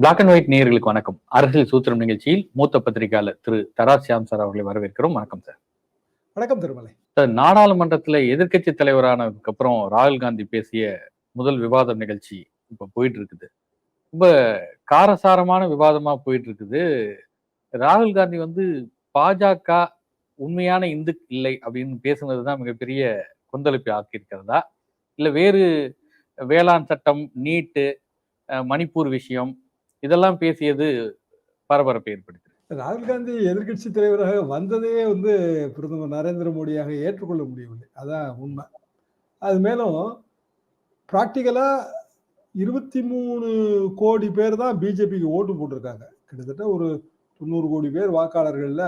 Black and white நேயர்களுக்கு வணக்கம். அரசியல் சூத்திரம் நிகழ்ச்சியில் மூத்த பத்திரிகையாளர் திரு தராஸ் சியாம் சார் அவர்களை வரவேற்கிறோம். வணக்கம் சார். வணக்கம் திருமலை. சார் நாடாளுமன்றத்துல எதிர்க்கட்சி தலைவரானதுக்கு அப்புறம் ராகுல் காந்தி பேசிய முதல் விவாதம் நிகழ்ச்சி இப்ப போயிட்டு இருக்குது ரொம்ப காரசாரமான விவாதமா போயிட்டு இருக்குது ராகுல் காந்தி வந்து பாஜக உண்மையான இந்து இல்லை அப்படின்னு பேசுனதுதான் மிகப்பெரிய கொந்தளிப்பை ஆக்கியிருக்கிறதா? இல்ல வேறு வேளாண் சட்டம் நீட்டு மணிப்பூர் விஷயம் இதெல்லாம் பேசியது பரபரப்பை ஏற்படுத்தி ராகுல் காந்தி எதிர்க்கட்சி தலைவராக வந்ததே வந்து பிரதமர் நரேந்திர மோடியாக ஏற்றுக்கொள்ள முடியவில்லை. அதான் உண்மை. அது மேலும் ப்ராக்டிக்கலாக இருபத்தி மூணு கோடி பேர் தான் பிஜேபிக்கு ஓட்டு போட்டிருக்காங்க. கிட்டத்தட்ட ஒரு தொண்ணூறு கோடி பேர் வாக்காளர்களில்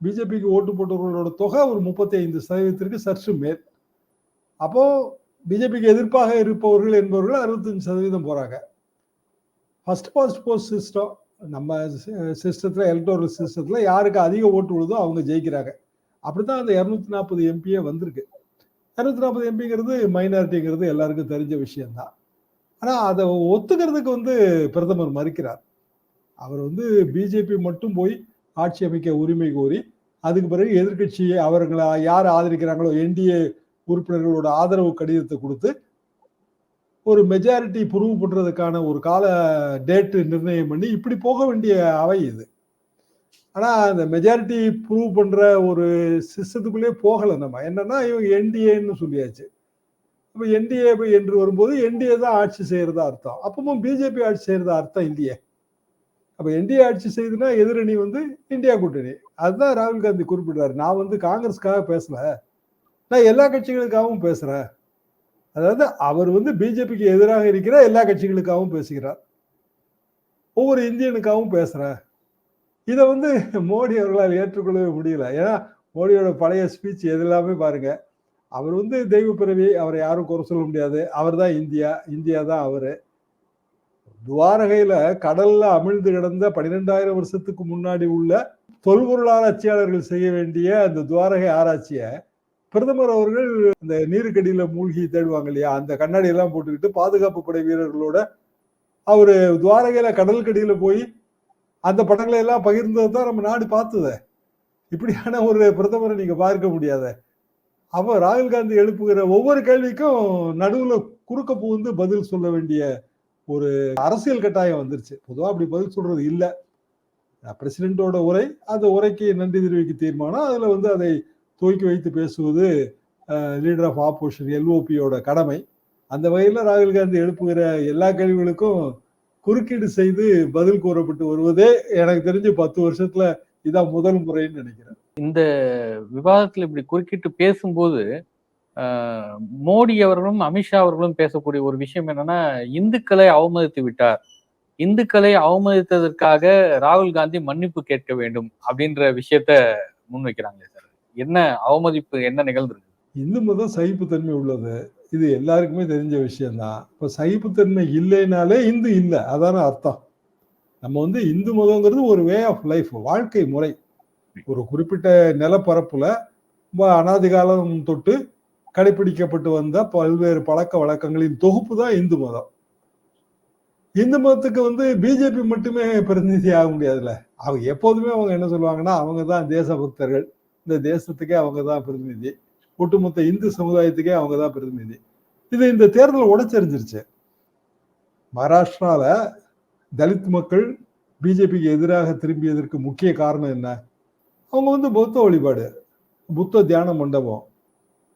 பிஜேபிக்கு ஓட்டு போட்டவர்களோட தொகை ஒரு முப்பத்தி ஐந்து சதவீதத்திற்கு சற்று மேல். அப்போது பிஜேபிக்கு எதிர்ப்பாக இருப்பவர்கள் என்பவர்கள் அறுபத்தஞ்சு சதவீதம் போகிறாங்க ஃபர்ஸ்ட் பாஸ்ட் போஸ்ட் சிஸ்டம் நம்ம சிஸ்டத்தில் எலக்டோரல் சிஸ்டத்தில் யாருக்கு அதிக ஓட்டு விழுதோ அவங்க ஜெயிக்கிறாங்க. அப்படி தான் அந்த இரநூத்தி நாற்பது எம்பியே வந்திருக்கு. இரநூத்தி நாற்பது எம்பிங்கிறது மைனாரிட்டிங்கிறது எல்லாருக்கும் தெரிஞ்ச விஷயம்தான். ஆனால் அதை ஒத்துக்கிறதுக்கு வந்து பிரதமர் மறுக்கிறார். அவர் வந்து பிஜேபி மட்டும் போய் ஆட்சி அமைக்க உரிமை கோரி அதுக்கு பிறகு எதிர்க்கட்சி அவர்களை யார் ஆதரிக்கிறாங்களோ என்டிஏ உறுப்பினர்களோட ஆதரவு கடிதத்தை கொடுத்து ஒரு மெஜாரிட்டி ப்ரூவ் பண்றதுக்கான ஒரு கால டேட்டு நிர்ணயம் பண்ணி இப்படி போக வேண்டிய அவை இது. ஆனா அந்த மெஜாரிட்டி ப்ரூவ் பண்ற ஒரு சிஸ்டத்துக்குள்ளே போகலை நம்ம. என்னன்னா இவங்க என்டிஏன்னு சொல்லியாச்சு. இப்போ என்டிஏ என்று வரும்போது என்டிஏ தான் ஆட்சி செய்யறதா அர்த்தம். அப்பவும் பிஜேபி ஆட்சி செய்யறதா அர்த்தம் இல்லையே. அப்போ என்டிஏ ஆட்சி செய்யுதுன்னா எதிரணி வந்து இந்தியா கூட்டணி. அதுதான் ராகுல் காந்தி குறிப்பிடுறாரு. நான் வந்து காங்கிரஸ்க்காக பேசல. நான் எல்லா கட்சிகளுக்காகவும் பேசுறேன். அதாவது அவர் வந்து பிஜேபிக்கு எதிராக இருக்கிற எல்லா கட்சிகளுக்காகவும் பேசுகிறார். ஒவ்வொரு இந்தியனுக்காகவும் பேசுகிறார் இதை வந்து மோடி அவர்களால் ஏற்றுக்கொள்ளவே முடியல. ஏன்னா மோடியோட பழைய ஸ்பீச் எதெல்லாமே பாருங்க. அவர் வந்து தெய்வ பிறவி அவரை யாரும் குறை சொல்ல முடியாது. அவர் தான் இந்தியா இந்தியா தான் அவர். துவாரகையில கடல்ல அமிழ்ந்து கிடந்த பன்னிரெண்டாயிரம் வருஷத்துக்கு முன்னாடி உள்ள தொல்பொருள் ஆராய்ச்சியாளர்கள் செய்ய வேண்டிய அந்த துவாரகை ஆராய்ச்சியை பிரதமர் அவர்கள் அந்த நீருக்கடியில மூழ்கி தேடுவாங்க இல்லையா? அந்த கண்ணாடி எல்லாம் போட்டுக்கிட்டு பாதுகாப்பு படை வீரர்களோட அவரு துவாரகையில கடலுக்கடியில போய் அந்த படங்களை எல்லாம் பகிர்ந்தது தான் நம்ம நாடு பார்த்தது. இப்படியான ஒரு பிரதமரை நீங்க பார்க்க முடியாத. அப்ப ராகுல் காந்தி எழுப்புகிற ஒவ்வொரு கேள்விக்கும் நடுவுல குறுக்க புகுந்து பதில் சொல்ல வேண்டிய ஒரு அரசியல் கட்டாயம் வந்துருச்சு. பொதுவாக அப்படி பதில் சொல்றது இல்லை. பிரசிடென்ட்டோட உரை அந்த உரைக்கு நன்றி தெரிவிக்க தீர்மானம். அதுல வந்து அதை துவக்கி வைத்து பேசுவது லீடர் ஆஃப் ஆப்போசிஷன் எல்ஓபியோட கடமை. அந்த வகையில் ராகுல் காந்தி எழுப்புகிற எல்லா கேள்விகளுக்கும் குறுக்கீடு செய்து பதில் கூறப்பட்டு வருவதே எனக்கு தெரிஞ்சு பத்து வருஷத்துல இதான் முதல் முறைன்னு நினைக்கிறேன். இந்த விவாதத்தில் இப்படி குறுக்கிட்டு பேசும்போது ஆஹ், மோடி அவர்களும் அமித்ஷா அவர்களும் பேசக்கூடிய ஒரு விஷயம் என்னன்னா இந்துக்களை அவமதித்து விட்டார். இந்துக்களை அவமதித்ததற்காக ராகுல் காந்தி மன்னிப்பு கேட்க வேண்டும் அப்படின்ற விஷயத்த முன்வைக்கிறாங்களே சார். என்ன அவமதிப்பு என்ன நிகழ்ந்திருக்கு? இந்து மதம் சகிப்புத்தன்மை உள்ளது. இது எல்லாருக்குமே தெரிஞ்ச விஷயம்தான். இப்போ சகிப்புத்தன்மை இல்லைனாலே இந்து இல்லை. அதான அர்த்தம். நம்ம வந்து இந்து மதங்கிறது ஒரு வே ஆஃப் லைஃப் வாழ்க்கை முறை. ஒரு குறிப்பிட்ட நிலப்பரப்புல ரொம்ப அனாதி காலம் தொட்டு கடைபிடிக்கப்பட்டு வந்த பல்வேறு பழக்க வழக்கங்களின் தொகுப்பு தான் இந்து மதம். இந்து மதத்துக்கு வந்து பிஜேபி மட்டுமே பிரதிநிதி ஆக முடியாதுல்ல. அவங்க எப்போதுமே அவங்க என்ன சொல்லுவாங்கன்னா அவங்க தான் தேசபக்தர்கள். இந்த தேசத்துக்கே அவங்க தான் பிரதிநிதி. ஒட்டுமொத்த இந்து சமுதாயத்துக்கே அவங்க தான் பிரதிநிதி. இது இந்த தேர்தல் உடைச்செறிஞ்சிருச்சு. மகாராஷ்டிரால தலித் மக்கள் பிஜேபிக்கு எதிராக திரும்பியதற்கு முக்கிய காரணம் என்ன? அவங்க வந்து புத்த வழிபாடு புத்த தியான மண்டபம்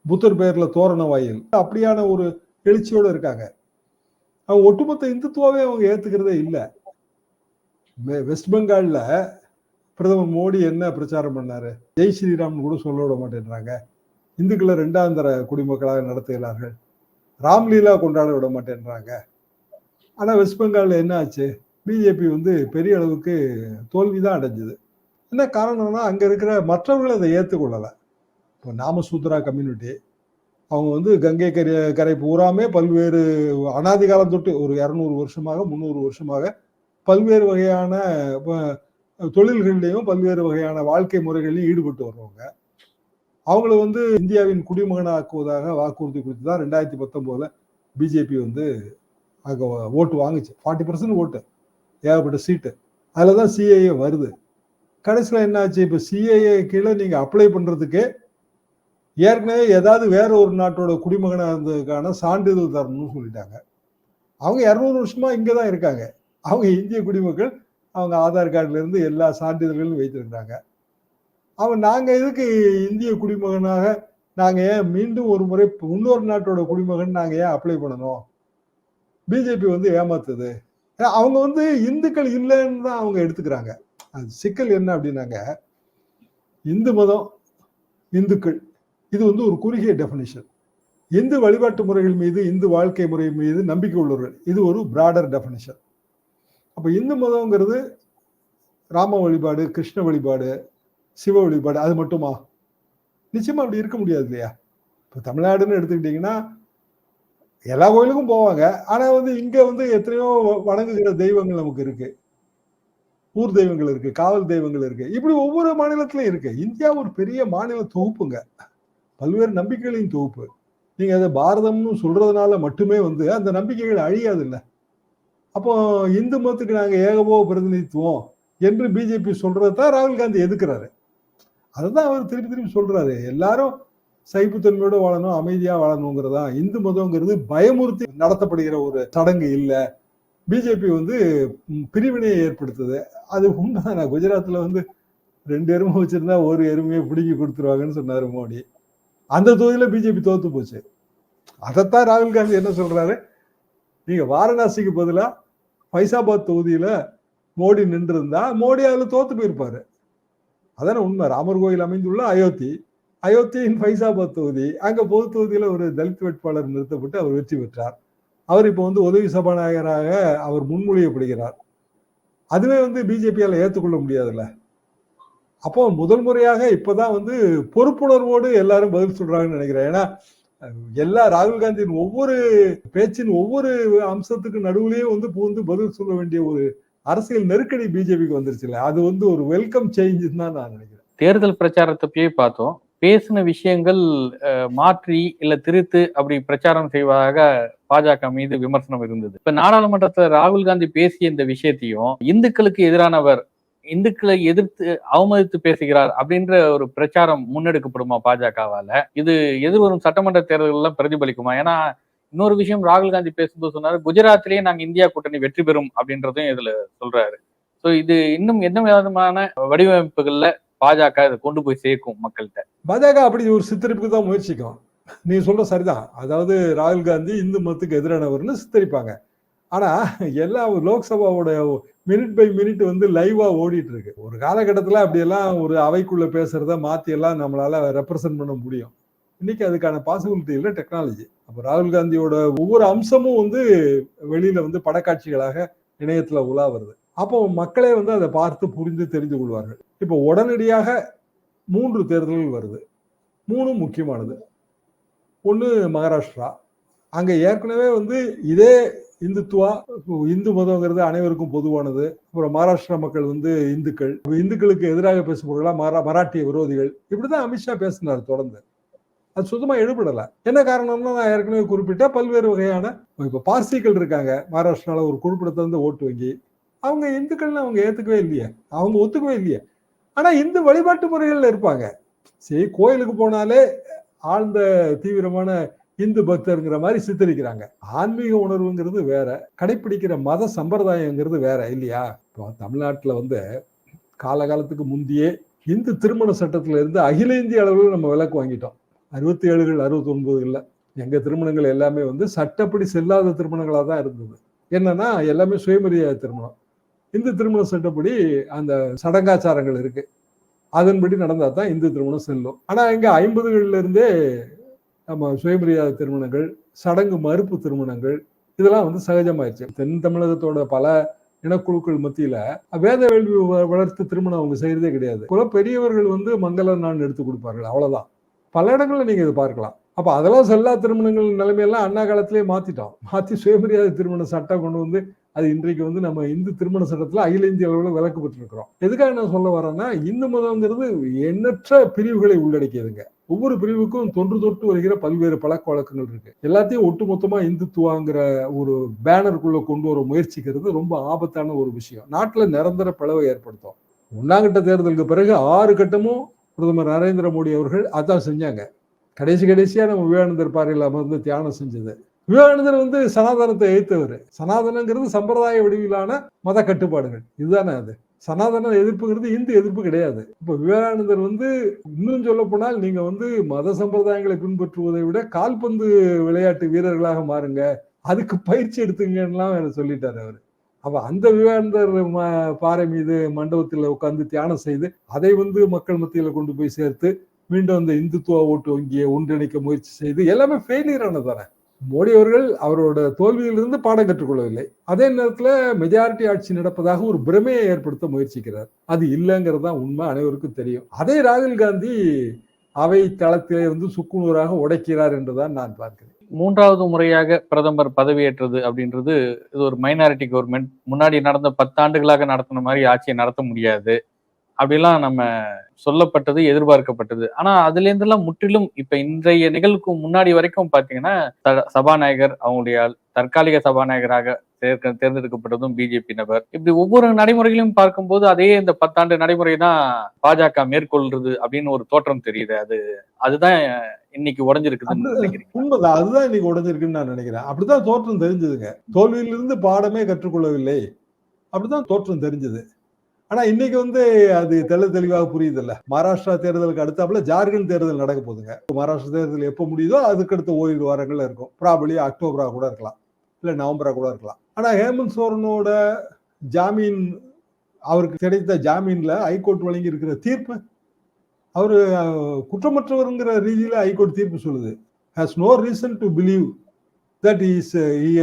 புத்தர் பெயர்ல தோரண வாயில். அப்படியான ஒரு எழுச்சியோடு இருக்காங்க. அவங்க ஒட்டுமொத்த இந்துத்துவாவே அவங்க ஏத்துக்கிறதே இல்லை. வெஸ்ட் பெங்கால்ல பிரதமர் மோடி என்ன பிரச்சாரம் பண்ணாரு? ஜெய் ஸ்ரீராம்னு கூட சொல்ல விட மாட்டேன்றாங்க. இந்துக்களை ரெண்டாம் தர குடிமக்களாக நடத்துகிறார்கள். ராம்லீலா கொண்டாட விட மாட்டேன்றாங்க. ஆனால் வெஸ்ட் பெங்காலில் என்ன ஆச்சு? பிஜேபி வந்து பெரிய அளவுக்கு தோல்வி தான் அடைஞ்சது. என்ன காரணம்னா அங்கே இருக்கிற மற்றவர்கள் அதை ஏற்றுக்கொள்ளலை இப்போ நாமசூத்ரா கம்யூனிட்டி அவங்க வந்து கங்கை கரை கரை பூராமே பல்வேறு அனாதி காலம் தொட்டு ஒரு இரநூறு வருஷமாக முந்நூறு வருஷமாக பல்வேறு வகையான தொழில்கள்லையும் பல்வேறு வகையான வாழ்க்கை முறைகளையும் ஈடுபட்டு வர்றவங்க. அவங்கள வந்து இந்தியாவின் குடிமகனாக்குவதாக வாக்குறுதி கொடுத்து தான் ரெண்டாயிரத்தி பத்தொம்போதில் பிஜேபி வந்து அங்கே ஓட்டு வாங்குச்சு. ஃபார்ட்டி பர்சன்ட் ஓட்டு. ஏகப்பட்ட சீட்டு. அதில் தான் சிஏஏ வருது. கடைசியில் என்னாச்சு? இப்போ சிஏஏ கீழே நீங்கள் அப்ளை பண்ணுறதுக்கு ஏற்கனவே ஏதாவது வேற ஒரு நாட்டோட குடிமகனாக இருந்ததுக்கான சான்றிதழ் தரணும்னு சொல்லிட்டாங்க. அவங்க இரநூறு வருஷமாக இங்கே தான் இருக்காங்க. அவங்க இந்திய குடிமக்கள் அவங்க ஆதார் கார்டுலேருந்து எல்லா சான்றிதழ்களும் வைத்திருக்கிறாங்க அவங்க நாங்கள் எதுக்கு இந்திய குடிமகனாக நாங்கள் ஏன் மீண்டும் ஒரு முறை இன்னொரு நாட்டோட குடிமகன் நாங்கள் ஏன் அப்ளை பண்ணணும்? பிஜேபி வந்து ஏமாத்துது. அவங்க வந்து இந்துக்கள் இல்லைன்னு தான் அவங்க எடுத்துக்கிறாங்க. அது சிக்கல் என்ன அப்படின்னாங்க இந்து மதம் இந்துக்கள் இது வந்து ஒரு குறுகிய டெஃபினேஷன் இந்து வழிபாட்டு முறைகள் மீது இந்து வாழ்க்கை முறை மீது நம்பிக்கை உள்ளவர்கள் இது ஒரு பிராடர் டெஃபினேஷன் அப்போ இந்து மதம்ங்கிறது ராம வழிபாடு கிருஷ்ண வழிபாடு சிவ வழிபாடு அது மட்டுமா? நிச்சயமா அப்படி இருக்க முடியாது இல்லையா? இப்போ தமிழ்நாடுன்னு எடுத்துக்கிட்டிங்கன்னா எல்லா கோயிலுக்கும் போவாங்க. ஆனால் வந்து இங்கே வந்து எத்தனையோ வணங்குகிற தெய்வங்கள் நமக்கு இருக்கு. ஊர் தெய்வங்கள் இருக்கு காவல் தெய்வங்கள் இருக்கு. இப்படி ஒவ்வொரு மாநிலத்திலும் இருக்கு. இந்தியா ஒரு பெரிய மாநில தொகுப்புங்க. பல்வேறு நம்பிக்கைகளின் தொகுப்பு. நீங்கள் அதை பாரதம்னு சொல்றதுனால மட்டுமே வந்து அந்த நம்பிக்கைகள் அழியாது இல்லை அப்போ இந்து மதத்துக்கு நாங்கள் ஏகபோக பிரதிநிதித்துவம் என்று பிஜேபி சொல்றதை தான் ராகுல் காந்தி எதுக்குறாரு அதுதான் அவர் திருப்பி திருப்பி சொல்றாரு. எல்லாரும் சைப்புத்தன்மையோட வாழணும் அமைதியா வாழணுங்கிறதா இந்து மதம்ங்கிறது பயமுறுத்தி நடத்தப்படுகிற ஒரு சடங்கு இல்லை. பிஜேபி வந்து பிரிவினையை ஏற்படுத்துது. அது உண்மைதான்? குஜராத்ல வந்து ரெண்டு எருமை வச்சிருந்தா ஒரு எருமையை பிடுங்கி கொடுத்துருவாங்கன்னு சொன்னாரு மோடி. அந்த தொகுதியில பிஜேபி தோத்து போச்சு. அதைத்தான் ராகுல் காந்தி என்ன சொல்றாரு? நீங்க வாரணாசிக்கு பதிலாக ஃபைசாபாத் தொகுதியில் மோடி நின்றிருந்தா மோடி அதில் தோத்து போயிருப்பாரு. அதான உண்மை. ராமர் கோயில் அமைந்துள்ள அயோத்தி. அயோத்தியின் ஃபைசாபாத் தொகுதி அங்கே பொது தொகுதியில் ஒரு தலித் வேட்பாளர் நிறுத்தப்பட்டு அவர் வெற்றி பெற்றார். அவர் இப்போ வந்து உதவி சபாநாயகராக அவர் முன்மொழியப்படுகிறார். அதுவே வந்து பிஜேபியால் ஏற்றுக்கொள்ள முடியாதுல்ல. அப்போ முதல் முறையாக இப்போதான் வந்து பொறுப்புணர்வோடு எல்லாரும் பதில் சொல்றாங்கன்னு நினைக்கிறேன். ஏன்னா எல்லா ராகுல் காந்தியின் ஒவ்வொரு பேச்சின் ஒவ்வொரு அம்சத்துக்கு நடுவுலயே வந்து புகுந்து பதில் சொல்ல வேண்டிய ஒரு அரசியல் நெருக்கடி பிஜேபிக்கு வந்துருச்சுல்ல அது வந்து ஒரு வெல்கம் சேஞ்சுன்னு தான் நான் நினைக்கிறேன். தேர்தல் பிரச்சாரத்தை பார்த்தோம். பேசின விஷயங்கள் மாற்றி இல்ல திருத்து அப்படி பிரச்சாரம் செய்வதாக பாஜக மீது விமர்சனம் இருந்தது. இப்ப நாடாளுமன்றத்துல ராகுல் காந்தி பேசிய இந்த விஷயத்தையும் இந்துக்களுக்கு எதிரானவர் இந்துக்களை எதிர்த்து அவமதித்து பேசுகிறார் அப்படின்ற ஒரு பிரச்சாரம் முன்னெடுக்கப்படுமா பாஜகவால? இது எதிர்வரும் சட்டமன்ற தேர்தல்கள் பிரதிபலிக்குமா? ஏன்னா இன்னொரு விஷயம் ராகுல் காந்தி பேசும்போது சொன்னாரு குஜராத்திலேயே நாங்க இந்தியா கூட்டணி வெற்றி பெறும் அப்படின்றதும் இதுல சொல்றாரு. சோ இது இன்னும் எந்த விதமான வடிவமைப்புகள்ல பாஜக இதை கொண்டு போய் சேர்க்கும் மக்கள்கிட்ட? பாஜக அப்படி ஒரு சித்தரிப்புக்கு தான் முயற்சிக்கும். நீ சொல்ற சரிதான். அதாவது ராகுல் காந்தி இந்து மதத்துக்கு எதிரானவர்னு சித்தரிப்பாங்க. ஆனா எல்லா லோக்சபாவோட மினிட் பை மினிட் வந்து லைவா ஓடிட்டு இருக்கு ஒரு காலகட்டத்துல அப்படியெல்லாம் ஒரு அவைக்குள்ள பேசுறத மாத்தி எல்லாம் நம்மளால ரெப்ரசன்ட் பண்ண முடியும். இன்னைக்கு அதுக்கான பாசிபிலிட்டி இல்லை டெக்னாலஜி அப்போ ராகுல் காந்தியோட ஒவ்வொரு அம்சமும் வந்து வெளியில வந்து படக்காட்சிகளாக இணையத்துல உலா வருது. அப்போ மக்களே வந்து அதை பார்த்து புரிந்து தெரிந்து கொள்வார்கள். இப்போ உடனடியாக மூன்று தேர்தல்கள் வருது. மூணும் முக்கியமானது. ஒன்று மகாராஷ்டிரா. அங்கே ஏற்கனவே வந்து இதே இந்துத்துவா இந்து மதங்கிறது அனைவருக்கும் பொதுவானது. அப்புறம் மகாராஷ்டிரா மக்கள் வந்து இந்துக்கள். இந்துக்களுக்கு எதிராக பேசுபவர்களா மரா மராட்டிய விரோதிகள். இப்படிதான் அமித்ஷா பேசினார் தொடர்ந்து. அது சுத்தமாக எடுபடல. என்ன காரணம்னா நான் ஏற்கனவே குறிப்பிட்ட பல்வேறு வகையான இப்போ பார்சிகள் இருக்காங்க. மகாராஷ்டிராவில் ஒரு குறிப்பிடத்திலிருந்து ஓட்டு வங்கி. அவங்க இந்துக்கள்னு அவங்க ஏற்றுக்கவே இல்லையே. அவங்க ஒத்துக்கவே இல்லையே. ஆனால் இந்து வழிபாட்டு முறைகளில் இருப்பாங்க. சரி கோயிலுக்கு போனாலே ஆழ்ந்த தீவிரமான இந்து பக்தருங்கிற மாதிரி சித்தரிக்கிறாங்க. ஆன்மீக உணர்வுங்கிறது வேற கடைபிடிக்கிற மத சம்பிரதாயங்கிறது வேற இல்லையா? இப்போ தமிழ்நாட்டில் வந்து காலகாலத்துக்கு முந்தையே இந்து திருமண சட்டத்தில் இருந்து அகில இந்திய அளவில் நம்ம விலக்கு வாங்கிட்டோம். அறுபத்தி ஏழுகள் அறுபத்தி ஒன்பதுகளில் எங்கள் திருமணங்கள் எல்லாமே வந்து சட்டப்படி செல்லாத திருமணங்களாக தான் இருந்தது. என்னன்னா எல்லாமே சுயமரியாதை திருமணம். இந்து திருமண சட்டப்படி அந்த சடங்காச்சாரங்கள் இருக்கு. அதன்படி நடந்தால் தான் இந்து திருமணம் செல்லும். ஆனால் இங்கே ஐம்பதுகளில் இருந்தே நம்ம சுயமரியாதை திருமணங்கள் சடங்கு மறுப்பு திருமணங்கள் இதெல்லாம் வந்து சகஜமாயிருச்சு. தென் தமிழகத்தோட பல இனக்குழுக்கள் மத்தியில வேத வேள்வி வளர்த்து திருமணம் அவங்க செய்யறதே கிடையாது. குல பெரியவர்கள் வந்து மங்கள நான் எடுத்து கொடுப்பார்கள் அவ்வளவுதான். பல இடங்கள்ல நீங்க இதை பார்க்கலாம். அப்ப அதெல்லாம் செல்லா திருமணங்கள் நிலைமையெல்லாம் அண்ணா காலத்திலேயே மாத்திட்டோம். மாத்தி சுயமரியாதை திருமண சட்டம் கொண்டு வந்து அது இன்றைக்கு வந்து நம்ம இந்து திருமண சட்டத்துல அகில இந்திய அளவில் விலக்கு பெற்றிருக்கிறோம் எதுக்காக நான் சொல்ல வரேன்னா இந்து மதம்ங்கிறது எண்ணற்ற பிரிவுகளை உள்ளடக்கியதுங்க. ஒவ்வொரு பிரிவுக்கும் தொன்று தொட்டு வருகிற பல்வேறு பழக்க வழக்கங்கள் இருக்கு. எல்லாத்தையும் ஒட்டுமொத்தமா இந்துத்துவாங்கிற ஒரு பேனருக்குள்ள கொண்டு வர முயற்சிக்கிறது ரொம்ப ஆபத்தான ஒரு விஷயம். நாட்டுல நிரந்தர பிளவை ஏற்படுத்தும். ஒன்னாங்கட்ட தேர்தலுக்கு பிறகு ஆறு கட்டமும் பிரதமர் நரேந்திர மோடி அவர்கள் அதான் செஞ்சாங்க. கடைசி கடைசியா நம்ம விவேகானந்தர் பாறையில் அமர்ந்து தியானம் செஞ்சது. விவேகானந்தர் வந்து சனாதனத்தை எதிர்த்தவர் சனாதனங்கிறது சம்பிரதாய வடிவிலான மத கட்டுப்பாடுகள். இதுதானே அது? சனாதன எதிர்ப்புங்கிறது இந்து எதிர்ப்பு கிடையாது. இப்ப விவேகானந்தர் வந்து இன்னும் சொல்ல போனால் நீங்க வந்து மத சம்பிரதாயங்களை பின்பற்றுவதை விட கால்பந்து விளையாட்டு வீரர்களாக மாறுங்க. அதுக்கு பயிற்சி எடுத்துங்கலாம் சொல்லிட்டாரு அவர். அப்ப அந்த விவேகானந்தர் பாறை மீது மண்டபத்தில் உட்கார்ந்து தியானம் செய்து அதை வந்து மக்கள் மத்தியில கொண்டு போய் சேர்த்து மீண்டும் அந்த இந்துத்துவ ஓட்டு வங்கியை ஒன்றிணைக்க முயற்சி செய்து எல்லாமே ஃபெயிலியர் ஆனதானே மோடி அவர்கள் அவரோட தோல்வியிலிருந்து பாடம் கற்றுக்கொள்ளவில்லை அதே நேரத்துல மெஜாரிட்டி ஆட்சி நடப்பதாக ஒரு பிரமையை ஏற்படுத்த முயற்சிக்கிறார். அது இல்லைங்கிறது தான் உண்மை அனைவருக்கும் தெரியும். அதே ராகுல் காந்தி அவை தளத்திலே இருந்து சுக்குநூறாக உடைக்கிறார் என்றுதான் நான் பார்க்கிறேன். மூன்றாவது முறையாக பிரதமர் பதவியேற்றது அப்படின்றது இது ஒரு மைனாரிட்டி கவர்மெண்ட் முன்னாடி நடந்த பத்தாண்டுகளாக நடத்தின மாதிரி ஆட்சியை நடத்த முடியாது. அப்படிலாம் நம்ம சொல்லப்பட்டது எதிர்பார்க்கப்பட்டது. ஆனா அதுல இருந்தெல்லாம் முற்றிலும் இப்ப இன்றைய நிகழ்வுக்கு முன்னாடி வரைக்கும் பாத்தீங்கன்னா சபாநாயகர் அவங்களுடைய தற்காலிக சபாநாயகராக தேர்க்க- தேர்ந்தெடுக்கப்பட்டதும் பிஜேபி நபர். இப்படி ஒவ்வொரு நடைமுறைகளையும் பார்க்கும்போது அதே இந்த பத்தாண்டு நடைமுறை தான் பாஜக மேற்கொள்றது அப்படின்னு ஒரு தோற்றம் தெரியுது. அது அதுதான் இன்னைக்கு உடஞ்சிருக்குதுன்னு உண்மைதான். அதுதான் இன்னைக்கு உடைஞ்சிருக்குன்னு நான் நினைக்கிறேன். அப்படிதான் தோற்றம் தெரிஞ்சதுங்க. தோல்வியிலிருந்து பாடமே கற்றுக்கொள்ளவில்லை. அப்படிதான் தோற்றம் தெரிஞ்சது. ஆனா இன்னைக்கு வந்து அது தெள்ள தெளிவாக புரியுது இல்ல மகாராஷ்டிரா தேர்தலுக்கு அடுத்தாப்புல ஜார்க்கண்ட் தேர்தல் நடக்க போகுதுங்க. மகாராஷ்டிரா தேர்தல் எப்போ முடியுதோ அதுக்கு அடுத்த ஓய்வு வாரங்கள்ல இருக்கும். ப்ராபலி அக்டோபரா கூட இருக்கலாம். இல்ல நவம்பரா கூட இருக்கலாம். ஆனா ஹேமந்த் சோரனோட ஜாமீன் அவருக்கு கிடைத்த ஜாமீன்ல ஹைகோர்ட் வழங்கி இருக்கிற தீர்ப்பு அவரு குற்றமற்றவருங்கிற ரீதியில ஹைகோர்ட் தீர்ப்பு சொல்லுது. Has no reason to believe that is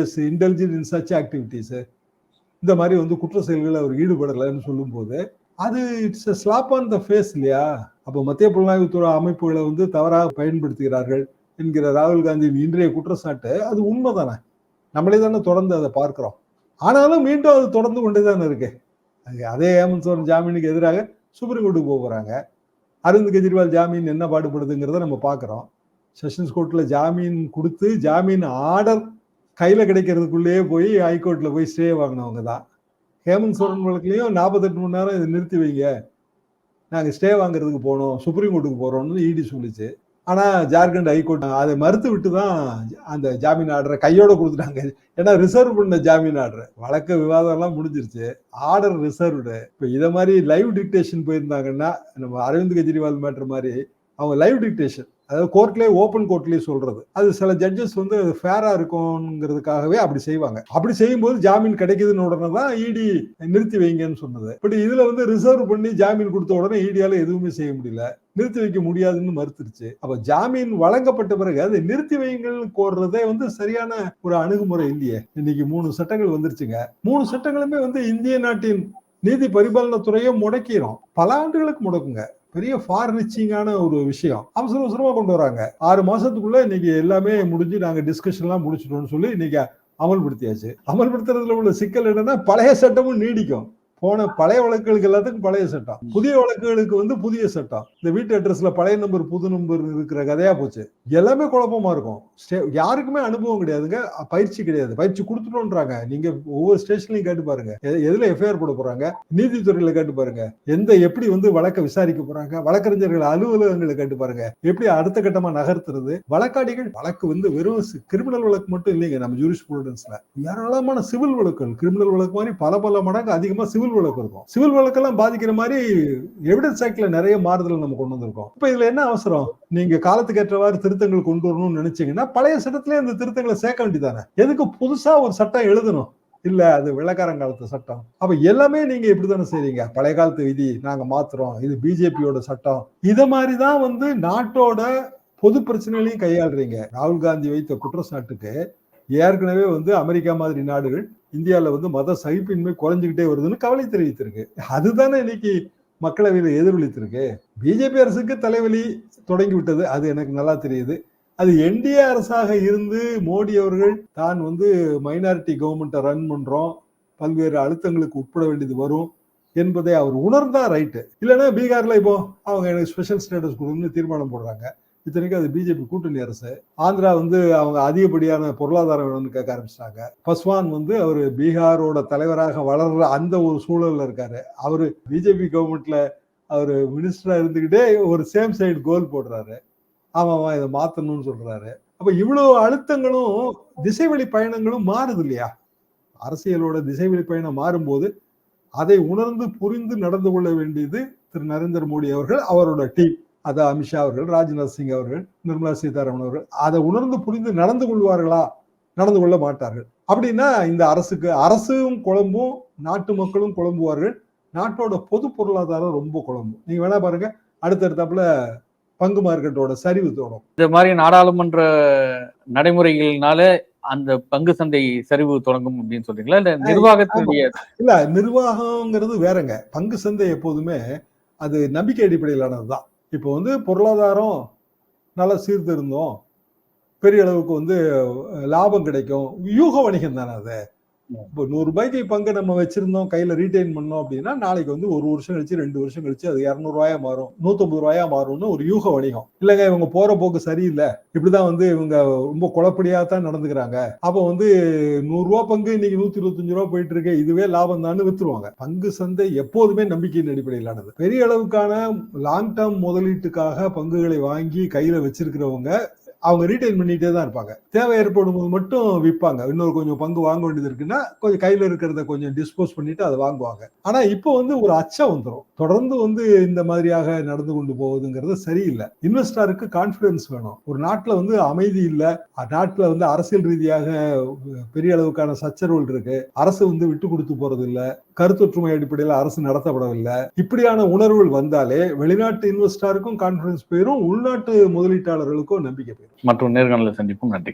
is intelligent in such activities இந்த மாதிரி வந்து குற்ற செயல்களில் அவர் ஈடுபடலைன்னு சொல்லும்போது அது it's a slap on the face இல்லையா? அப்போ மத்திய புலனாய்வுத்துறை அமைப்புகளை வந்து தவறாக பயன்படுத்துகிறார்கள் என்கிற ராகுல் காந்தியின் இன்றைய குற்றச்சாட்டு அது உண்மை தானே நம்மளே தானே தொடர்ந்து அதை பார்க்குறோம். ஆனாலும் மீண்டும் அது தொடர்ந்து கொண்டே தானே இருக்கு. அது அதே ஹேமந்த் சோரன் ஜாமீனுக்கு எதிராக சுப்ரீம் கோர்ட்டுக்கு போகிறாங்க அரவிந்த் கெஜ்ரிவால் ஜாமீன் என்ன பாடுபடுதுங்கிறத நம்ம பார்க்குறோம். செஷன்ஸ் கோர்ட்டில் ஜாமீன் கொடுத்து ஜாமீன் ஆர்டர் கையில் கிடைக்கிறதுக்குள்ளேயே போய் ஹைகோர்ட்டில் போய் ஸ்டே வாங்கினவங்க தான். ஹேமந்த் சோரன் வழக்குலையும் நாற்பத்தெட்டு மணி நேரம் இதை நிறுத்தி வைங்க. நாங்கள் ஸ்டே வாங்குறதுக்கு போனோம் சுப்ரீம் கோர்ட்டுக்கு போகிறோம்னு இடி சொல்லிச்சு. ஆனால் ஜார்க்கண்ட் ஹைகோர்ட் அதை மறுத்து விட்டு தான் அந்த ஜாமீன் ஆர்டரை கையோட கொடுத்துட்டாங்க. ஏன்னா ரிசர்வ் பண்ண ஜாமீன் ஆர்டர் வழக்கு விவாதம்லாம் முடிஞ்சிருச்சு. ஆர்டர் ரிசர்வ்டு இப்போ இதை மாதிரி லைவ் டிக்டேஷன் போயிருந்தாங்கன்னா நம்ம அரவிந்த் கெஜ்ரிவால் மேட்ரு மாதிரி அவங்க லைவ் டிக்டேஷன் அதாவது கோர்ட்லேயே ஓப்பன் கோர்ட்லேயே சொல்றது. அது சில ஜட்ஜஸ் வந்து ஃபேரா இருக்கும்ங்கிறதுக்காகவே அப்படி செய்வாங்க. அப்படி செய்யும்போது ஜாமீன் கிடைக்குதுன்னு உடனே தான் இடி நிறுத்தி வைங்கன்னு சொன்னது. பட் இதுல வந்து ரிசர்வ் பண்ணி ஜாமீன் கொடுத்த உடனே இடியால எதுவுமே செய்ய முடியல. நிறுத்தி வைக்க முடியாதுன்னு மறுத்துருச்சு. அப்ப ஜாமீன் வழங்கப்பட்ட பிறகு அதை நிறுத்தி வைங்கன்னு கோர்றதே வந்து சரியான ஒரு அணுகுமுறை இல்லையே. இன்னைக்கு மூணு சட்டங்கள் வந்துருச்சுங்க. மூணு சட்டங்களுமே வந்து இந்திய நாட்டின் நீதி பரிபாலனத்துறையை முடக்கிறோம் பல ஆண்டுகளுக்கு முடக்குங்க. பெரிய ஃபார் ரிச்சிங்கான ஒரு விஷயம். அவசர அவசரமா கொண்டு வராங்க. ஆறு மாசத்துக்குள்ள இன்னைக்கு எல்லாமே முடிஞ்சு நாங்க டிஸ்கஷன் எல்லாம் முடிச்சிட்டோம்னு சொல்லி இன்னைக்கு அமல்படுத்தியாச்சு. அமல்படுத்துறதுல உள்ள சிக்கல் என்னன்னா பழைய சட்டமும் நீடிக்கும். போன பழைய வழக்குகளுக்கு எல்லாத்துக்கும் பழைய சட்டம். புதிய வழக்குகளுக்கு வந்து புதிய சட்டம். இந்த வீட்டு அட்ரஸ்ல பழைய நம்பர் புது நம்பர் இருக்கிற கதையா போச்சு. எல்லாமே குழப்பமா இருக்கும். யாருக்குமே அனுபவம் கிடையாதுங்க. பயிற்சி கிடையாது. பயிற்சி கொடுத்துட்டோன்றாங்க. நீங்க ஒவ்வொரு ஸ்டேஷன்லயும் கேட்டு பாருங்க. எதுல எஃப்ஐஆர் போட போறாங்க? நீதித்துறையில கேட்டு பாருங்க. எந்த எப்படி வந்து வழக்க விசாரிக்க போறாங்க? வழக்கறிஞர்கள் அலுவலகங்களை கேட்டு பாருங்க. எப்படி அடுத்த கட்டமா நகர்த்துறது? வழக்காடிகள் வழக்கு வந்து வெறும் கிரிமினல் வழக்கு மட்டும் இல்லைங்க. நம்ம ஜூரிஸ் ஏராளமான சிவில் வழக்குகள் கிரிமினல் வழக்கு மாதிரி பல பல மடங்கு அதிகமா சிவில் வழக்கு இருக்கும். சிவில் வழக்கெல்லாம் பாதிக்கிற மாதிரி எவிடன்ஸ் ஆக்ட்ல நிறைய மாறுதல் நம்ம கொண்டு வந்திருக்கோம். இப்ப இதுல என்ன அவசரம்? நீங்க காலத்துக்கு ஏற்றவாறு திருத்தங்கள் கொண்டு வரணும்னு நினைச்சீங்கன்னா பழைய சட்டத்திலே அந்த திருத்தங்களை சேர்க்க வேண்டியதானே எதுக்கு புதுசா ஒரு சட்டம் எழுதணும்? இல்ல அது வெள்ளக்காரங்காலத்து சட்டம். அப்ப எல்லாமே நீங்க இப்படித்தானே செய்றீங்க? பழைய காலத்து விதி நாங்க மாத்துறோம். இது பிஜேபியோட சட்டம். இத மாதிரிதான் வந்து நாட்டோட பொது பிரச்சனைகளையும் கையாளுறீங்க. ராகுல் காந்தி வைத்த குற்றச்சாட்டுக்கு ஏற்கனவே வந்து அமெரிக்கா மாதிரி நாடுகள் இந்தியாவில் வந்து மத சகிப்பின்மை குறைஞ்சுக்கிட்டே வருதுன்னு கவலை தெரிவித்திருக்கு. அதுதானே இன்னைக்கு மக்களவையில் எதிரொலித்திருக்கு. பிஜேபி அரசுக்கு தலைவலி தொடங்கி விட்டது. அது எனக்கு நல்லா தெரியுது. அது என்டிஏ அரசாக இருந்து மோடி அவர்கள் தான் வந்து மைனாரிட்டி கவர்மெண்ட்டை ரன் பண்ணுறோம் பல்வேறு அழுத்தங்களுக்கு உட்பட வேண்டியது வரும் என்பதை அவர் உணர்ந்தா ரைட்டு. இல்லைன்னா பீகார்ல இப்போ அவங்க எனக்கு ஸ்பெஷல் ஸ்டேட்டஸ் கொடுன்னு தீர்மானம் போடுறாங்க. இத்தனைக்கும் அது பிஜேபி கூட்டணி அரசு. ஆந்திரா வந்து அவங்க அதிகப்படியான பொருளாதாரம் வேணும்னு கேட்க ஆரம்பிச்சிட்டாங்க. பஸ்வான் வந்து அவர் பீகாரோட தலைவராக வளர்ற அந்த ஒரு சூழல்ல இருக்காரு. அவரு பிஜேபி கவர்மெண்ட்ல அவர் மினிஸ்டரா இருந்துக்கிட்டே ஒரு சேம் சைடு கோல் போடுறாரு. ஆமாம் இதை மாற்றணும்னு சொல்றாரு. அப்ப இவ்வளவு அழுத்தங்களும் திசைவழி பயணங்களும் மாறுது இல்லையா? அரசியலோட திசைவழி பயணம் மாறும்போது அதை உணர்ந்து புரிந்து நடந்து கொள்ள வேண்டியது திரு நரேந்திர மோடி அவர்கள் அவரோட டீம் அது அமித்ஷா அவர்கள் ராஜ்நாத் சிங் அவர்கள் நிர்மலா சீதாராமன் அவர்கள் அதை உணர்ந்து புரிந்து நடந்து கொள்வார்களா? நடந்து கொள்ள மாட்டார்கள். அப்படின்னா இந்த அரசுக்கு அரசும் குழம்பும் நாட்டு மக்களும் குழம்புவார்கள். நாட்டோட பொது பொருளாதாரம் ரொம்ப குழம்பும் நீங்க வேணா பாருங்க அடுத்தடுத்தாப்புல பங்கு மார்க்கெட்டோட சரிவு தோணும் இந்த மாதிரி நாடாளுமன்ற நடைமுறைகள்னால அந்த பங்கு சந்தை சரிவு தொடங்கும் அப்படின்னு சொல்றீங்களா? இல்ல நிர்வாகத்தினுடைய இல்ல நிர்வாகம்ங்கிறது வேறங்க. பங்கு சந்தை எப்போதுமே அது நம்பிக்கை அடிப்படையிலானதுதான். இப்போ வந்து பொருளாதாரம் நல்லா சீர்திருந்தோம் பெரிய அளவுக்கு வந்து லாபம் கிடைக்கும். யூக வணிகம் தானே அது? இப்போ நூறு ரூபாய்க்கு பங்கு நம்ம வச்சிருந்தோம் கையில ரீட்டைன் பண்ணோம் அப்படின்னா நாளைக்கு வந்து ஒரு வருஷம் கழிச்சு ரெண்டு வருஷம் கழிச்சு அது இரநூறு ரூபாயா மாறும். நூத்தம்பது ரூபாயா மாறும்னு ஒரு யூக வணிகம். இல்லைங்க இவங்க போற போக்கு சரியில்லை. இப்படிதான் வந்து இவங்க ரொம்ப குழப்படியா தான் நடந்துக்கிறாங்க. அப்போ வந்து நூறு ரூபா பங்கு இன்னைக்கு நூத்தி இருபத்தஞ்சு ரூபா போயிட்டு இருக்கு இதுவே லாபம் தான் வித்துருவாங்க. பங்கு சந்தை எப்போதுமே நம்பிக்கையின் அடிப்படையிலானது பெரிய அளவுக்கான லாங் டேர்ம் முதலீட்டுக்காக பங்குகளை வாங்கி கையில வச்சிருக்கிறவங்க அவங்க ரீட்டைன் பண்ணிட்டே தான் இருப்பாங்க. தேவை ஏற்படும் போது மட்டும் விற்பாங்க இன்னொரு கொஞ்சம் பங்கு வாங்க வேண்டியது இருக்குன்னா கொஞ்சம் கையில இருக்கிறத கொஞ்சம் டிஸ்போஸ் பண்ணிட்டு அதை வாங்குவாங்க. ஆனா இப்போ வந்து ஒரு அச்சம் வந்துடும் தொடர்ந்து வந்து இந்த மாதிரியாக நடந்து கொண்டு போகுதுங்கிறது சரியில்லை. இன்வெஸ்டருக்கு கான்பிடன்ஸ் வேணும். ஒரு நாட்டில் வந்து அமைதி இல்லை. நாட்டில் வந்து அரசியல் ரீதியாக பெரிய அளவுக்கான சச்சரவுகள் இருக்கு. அரசு வந்து விட்டு கொடுத்து போறது இல்லை கருத்தொற்றுமை அடிப்படையில் அரசு நடத்தப்படவில்லை. இப்படியான உணர்வுகள் வந்தாலே வெளிநாட்டு இன்வெஸ்டருக்கும் கான்பிடன்ஸ் போயிடும் உள்நாட்டு முதலீட்டாளர்களுக்கும் நம்பிக்கை போயிடும் மற்றும் நேர்காணலில் சந்திப்போம். நன்றி.